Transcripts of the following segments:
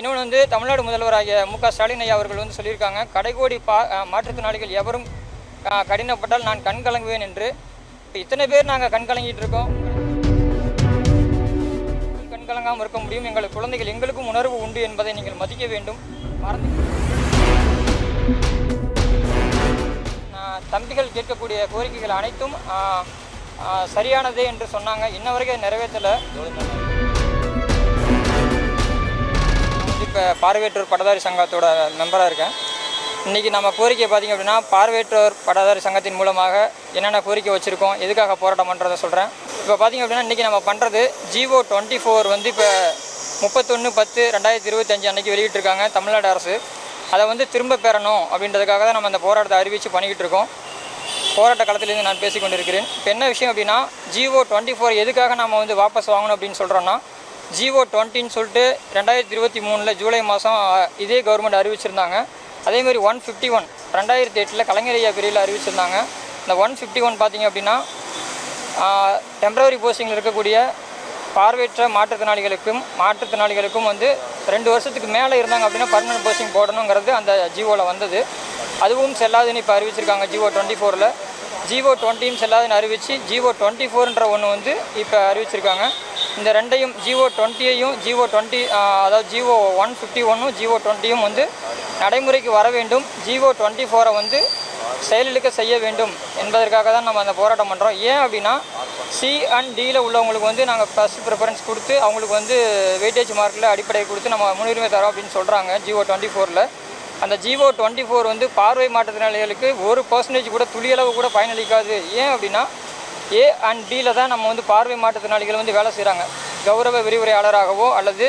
இன்னொன்று வந்து தமிழ்நாடு முதல்வராகிய மு க ஸ்டாலின் ஐயா அவர்கள் வந்து சொல்லியிருக்காங்க கடைகோடி பா மாற்றுத்திறனாளிகள் எவரும் கடினப்பட்டால் நான் கண் கலங்குவேன் என்று. இப்போ இத்தனை பேர் நாங்கள் கண் கலங்கிட்டு இருக்கோம். கண் கலங்காமல் இருக்க முடியும். எங்கள் குழந்தைகள் எங்களுக்கும் உணர்வு உண்டு என்பதை நீங்கள் மதிக்க வேண்டும். மறந்து தம்பிகள் கேட்கக்கூடிய கோரிக்கைகள் அனைத்தும் சரியானதே என்று சொன்னாங்க. இன்ன வரைக்கும் நிறைவேற்றலை. இப்போ பார்வையற்றோர் பட்டதாரி சங்கத்தோட மெம்பராக இருக்கேன். இன்றைக்கி நம்ம கோரிக்கை பார்த்திங்க அப்படின்னா பார்வையற்றோர் பட்டதாரி சங்கத்தின் மூலமாக என்னென்ன கோரிக்கை வச்சுருக்கோம் எதுக்காக போராட்டம் பண்ணுறதை சொல்கிறேன் இப்போ பார்த்திங்க அப்படின்னா இன்றைக்கி நம்ம பண்ணுறது ஜிஓ டுவெண்ட்டி ஃபோர் வந்து இப்போ முப்பத்தொன்று பத்து ரெண்டாயிரத்தி இருபத்தஞ்சு அன்றைக்கி வெளியிட்டிருக்காங்க தமிழ்நாடு அரசு. அதை வந்து திரும்ப பெறணும் அப்படின்றதுக்காக தான் நம்ம அந்த போராட்டத்தை அறிவித்து பண்ணிக்கிட்டு இருக்கோம். போராட்ட காலத்திலேருந்து நான் பேசிக்கொண்டிருக்கிறேன். இப்போ என்ன விஷயம் அப்படின்னா ஜிஓ டுவெண்ட்டி ஃபோர் எதுக்காக நம்ம வந்து வாபஸ் வாங்கணும் அப்படின்னு சொல்கிறோன்னா ஜிஓ டுவெண்ட்டின்னு சொல்லிட்டு ரெண்டாயிரத்தி இருபத்தி மூணில் ஜூலை மாதம் இதே கவர்மெண்ட் அறிவிச்சிருந்தாங்க. அதேமாதிரி ஒன் ஃபிஃப்டி ஒன் ரெண்டாயிரத்தி எட்டில் கலைஞர் ஐயா பிரிவில் அறிவிச்சிருந்தாங்க. இந்த ஒன் ஃபிஃப்டி ஒன் பார்த்தீங்க அப்படின்னா டெம்பரவரி போஸ்டிங்கில் இருக்கக்கூடிய பார்வையற்ற மாற்றுத்திறனாளிகளுக்கும் மாற்றுத்திறனாளிகளுக்கும் வந்து ரெண்டு வருஷத்துக்கு மேலே இருந்தாங்க அப்படின்னா பர்மனன்ட் போஸ்டிங் போடணுங்கிறது அந்த ஜிஓவில் வந்தது. அதுவும் செல்லாதுன்னு இப்போ அறிவிச்சிருக்காங்க ஜிஓ டுவெண்ட்டி ஃபோரில். ஜிஓ டுவெண்ட்டின்னு செல்லாதுன்னு அறிவித்து ஜிஓ டுவெண்ட்டி ஃபோர்ன்ற ஒன்று வந்து இப்போ அறிவிச்சிருக்காங்க. இந்த ரெண்டையும் ஜிஓ டுவெண்ட்டியையும் ஜிஓ டுவெண்ட்டி அதாவது ஜிஓ ஒன் ஃபிஃப்டி ஒன்னும் ஜிஓ டுவெண்ட்டியும் வந்து நடைமுறைக்கு வர வேண்டும். ஜிஓ டுவெண்ட்டி ஃபோரை வந்து செயலிழக்க செய்ய வேண்டும் என்பதற்காக தான் நம்ம அந்த போராட்டம் பண்ணுறோம் ஏன் அப்படின்னா சி அண்ட் டியில் உள்ளவங்களுக்கு வந்து நாங்கள் ஃபஸ்ட் ப்ரிஃபரன்ஸ் கொடுத்து அவங்களுக்கு வந்து வெயிட்டேஜ் மார்க்கில் அடிப்படையை கொடுத்து நம்ம முன்னுரிமை தரோம் அப்படின்னு சொல்கிறாங்க ஜிஓ டுவெண்ட்டி ஃபோரில். அந்த ஜிஓ டுவெண்ட்டி ஃபோர் வந்து பார்வை மாற்றுத்திறனாளிகளுக்கு ஒரு பர்சன்டேஜ் கூட துளியளவு கூட பயனளிக்காது. ஏன் அப்படின்னா ஏ அண்ட் டியில் தான் நம்ம வந்து பார்வை மாற்றுத்திறனாளிகள் வந்து வேலை செய்கிறாங்க கௌரவ விரிவுரையாளராகவோ அல்லது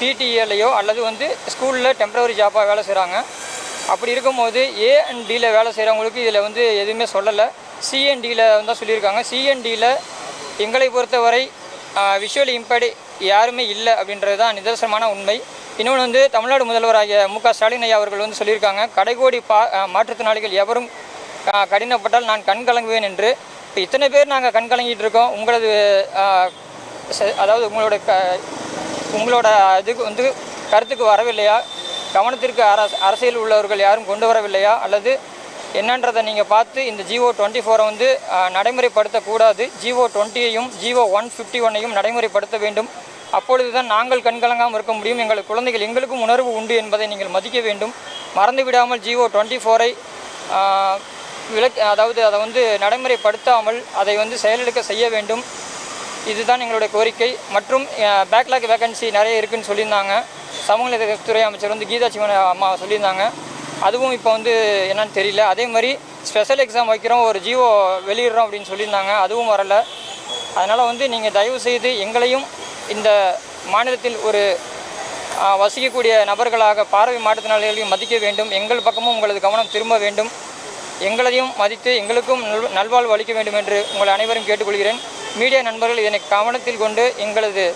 பிடிஏலையோ அல்லது வந்து ஸ்கூலில் டெம்பரவரி ஜாப்பாக வேலை செய்கிறாங்க அப்படி இருக்கும்போது ஏ அண்ட் டியில் வேலை செய்கிறவங்களுக்கு இதில் வந்து எதுவுமே சொல்லலை. சிஎன்டியில் தான் சொல்லியிருக்காங்க. சிஎன்டியில் எங்களை பொறுத்தவரை விஷுவல் இம்பேர்டு யாருமே இல்லை அப்படின்றது தான் நிதர்சனமான உண்மை. இன்னொன்று வந்து தமிழ்நாடு முதல்வராகிய மு க ஸ்டாலின் ஐயா அவர்கள் வந்து சொல்லியிருக்காங்க கடைகோடி பா மாற்றுத்திறனாளிகள் எவரும் கடினப்பட்டால் நான் கண் கலங்குவேன் என்று. இப்போ இத்தனை பேர் நாங்கள் கண் கலங்கிட்டு இருக்கோம். உங்களது ச- அதாவது உங்களோட க உங்களோட இதுக்கு வந்து கருத்துக்கு வரவில்லையா? கவனத்திற்கு அரசியல் உள்ளவர்கள் யாரும் கொண்டு வரவில்லையா? அல்லது என்னன்றதை நீங்கள் பார்த்து இந்த ஜிஓ டுவெண்ட்டி ஃபோரை வந்து நடைமுறைப்படுத்தக்கூடாது. ஜிஓ டுவெண்ட்டியையும் ஜிஓ ஒன் ஃபிஃப்டி ஒன்னையும் நடைமுறைப்படுத்த வேண்டும். அப்பொழுது தான் நாங்கள் கண்கலங்காமல் இருக்க முடியும். எங்கள் குழந்தைகள் எங்களுக்கும் உணர்வு உண்டு என்பதை நீங்கள் மதிக்க வேண்டும். மறந்து விடாமல் ஜிஓ டுவெண்ட்டி ஃபோரை விலக் அதாவது அதை வந்து நடைமுறைப்படுத்தாமல் அதை வந்து செயலிழக்க செய்ய வேண்டும். இதுதான் எங்களுடைய கோரிக்கை. மற்றும் பேக்லாக் வேகன்சி நிறைய இருக்குதுன்னு சொல்லியிருந்தாங்க. சமூக நீதித்துறை அமைச்சர் வந்து கீதா சிவன் அம்மா சொல்லியிருந்தாங்க. அதுவும் இப்போ வந்து என்னன்னு தெரியல. அதே மாதிரி ஸ்பெஷல் எக்ஸாம் வைக்கிறோம் ஒரு ஜியோ வெளியிடுறோம் அப்படின்னு சொல்லியிருந்தாங்க. அதுவும் வரலை. அதனால் வந்து நீங்கள் தயவு செய்து எங்களையும் இந்த மாநிலத்தில் ஒரு வசிக்கக்கூடிய நபர்களாக பார்வை மாற்றுத்திறனாளிகளையும் மதிக்க வேண்டும். எங்கள் பக்கமும் உங்களது கவனம் திரும்ப வேண்டும். எங்களையும் மதித்து எங்களுக்கும் நல் நல்வாழ்வு அளிக்க வேண்டும் என்று உங்கள் அனைவரும் கேட்டுக்கொள்கிறேன். மீடியா நண்பர்கள் இதனை கவனத்தில் கொண்டு எங்களது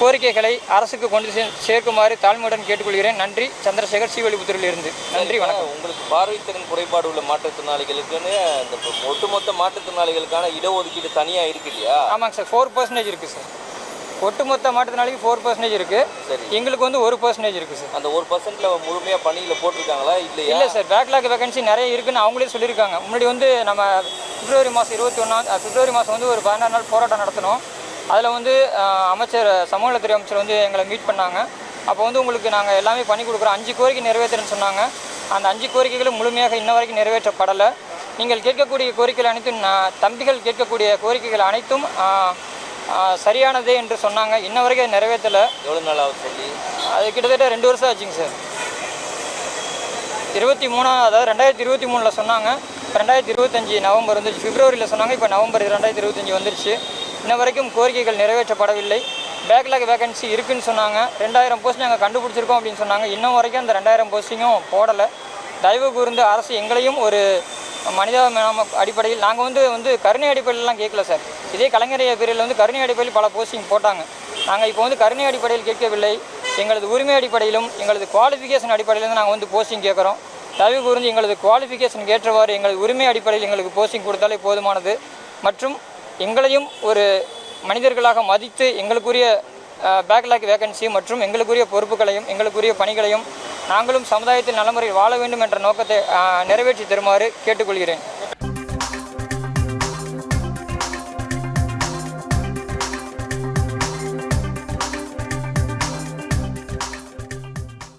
கோரிக்கைகளை அரசுக்கு கொண்டு சேர்க்குமாறு தாழ்மையுடன் கேட்டுக்கொள்கிறேன். நன்றி. சந்திரசேகர் சீவலிபுத்தூரில் இருந்து நன்றி வணக்கம். உங்களுக்கு பார்வைத்திறன் குறைபாடு உள்ள மாற்றுத்திறனாளிகளுக்குன்னு இந்த ஒட்டுமொத்த மாற்றுத்திறனாளிகளுக்கான இடஒதுக்கீடு தனியா இருக்கு இல்லையா? ஆமாங்க சார். ஃபோர் பர்சன்டேஜ் இருக்குது சார். ஒட்டுமொத்த மாற்றுத்திறனாளிக்கு ஃபோர் பர்சன்டேஜ் இருக்குது சரி. எங்களுக்கு வந்து ஒரு பர்சன்டேஜ் இருக்குது சார். அந்த ஒரு பர்சன்ட்ல முழுமையா பணியில போட்டிருக்காங்களா இல்லையா? இல்லை சார். பேக்லாக் வேகன்சி நிறைய இருக்குன்னு அவங்களே சொல்லியிருக்காங்க. முன்னாடி வந்து நம்ம பிப்ரவரி மாதம் இருபத்தி ஒன்றாம் பிப்ரவரி மாதம் வந்து ஒரு பதினாறு நாள் போராட்டம் நடத்தினோம். அதில் வந்து அமைச்சர் சமூக நலத்துறை அமைச்சர் வந்து எங்களை மீட் பண்ணாங்க. அப்போ வந்து உங்களுக்கு நாங்கள் எல்லாமே பண்ணி கொடுக்குறோம். அஞ்சு கோரிக்கை நிறைவேற்றுறேன்னு சொன்னாங்க. அந்த அஞ்சு கோரிக்கைகளும் முழுமையாக இன்ன வரைக்கும் நிறைவேற்றப்படலை. நீங்கள் கேட்கக்கூடிய கோரிக்கைகள் அனைத்தும் நான் தம்பிகள் கேட்கக்கூடிய கோரிக்கைகள் அனைத்தும் சரியானதே என்று சொன்னாங்க. இன்ன வரைக்கும் அது நிறைவேற்றலை. எவ்வளவு நாள் ஆகுது சொல்லி? அது கிட்டத்தட்ட ரெண்டு வருஷம் ஆச்சுங்க சார். இருபத்தி மூணா அதாவது ரெண்டாயிரத்தி இருபத்தி மூணில் சொன்னாங்க. ரெண்டாயிரத்தி இருபத்தஞ்சி நவம்பர் வந்துச்சு பிப்ரவரியில் சொன்னாங்க. இப்போ நவம்பர் ரெண்டாயிரத்தி இருபத்தஞ்சி வந்துருச்சு. இன்ன வரைக்கும் கோரிக்கைகள் நிறைவேற்றப்படவில்லை. பேக்லாக் வேகன்சி இருக்குதுன்னு சொன்னாங்க. ரெண்டாயிரம் போஸ்ட் நாங்கள் கண்டுபிடிச்சிருக்கோம் அப்படின்னு சொன்னாங்க. இன்னும் வரைக்கும் அந்த ரெண்டாயிரம் போஸ்டிங்கும் போடலை. தயவு கூர்ந்து அரசு எங்களையும் ஒரு மனிதாபிமான அடிப்படையில் நாங்கள் வந்து வந்து கருணை அடிப்படையிலலாம் கேட்கல சார். இதே கலைஞரைய பிரிவில் வந்து கருணை அடிப்படையில் பல போஸ்டிங் போட்டாங்க. நாங்கள் இப்போ வந்து கருணை அடிப்படையில் கேட்கவில்லை. எங்களது உரிமை அடிப்படையிலும் எங்களது குவாலிஃபிகேஷன் அடிப்படையிலும் நாங்கள் வந்து போஸ்டிங் கேட்குறோம். தயவு கூர்ந்து எங்களது குவாலிஃபிகேஷன் ஏற்றவாறு எங்களது உரிமை அடிப்படையில் எங்களுக்கு போஸ்டிங் கொடுத்தாலே போதுமானது. மற்றும் எங்களையும் ஒரு மனிதர்களாக மதித்து எங்களுக்குரிய பேக்லாக் வேகன்சி மற்றும் எங்களுக்குரிய பொறுப்புகளையும் எங்களுக்குரிய பணிகளையும் நாங்களும் சமுதாயத்தில் நலமுறையில் வாழ வேண்டும் என்ற நோக்கத்தை நிறைவேற்றி தருமாறு கேட்டுக்கொள்கிறேன்.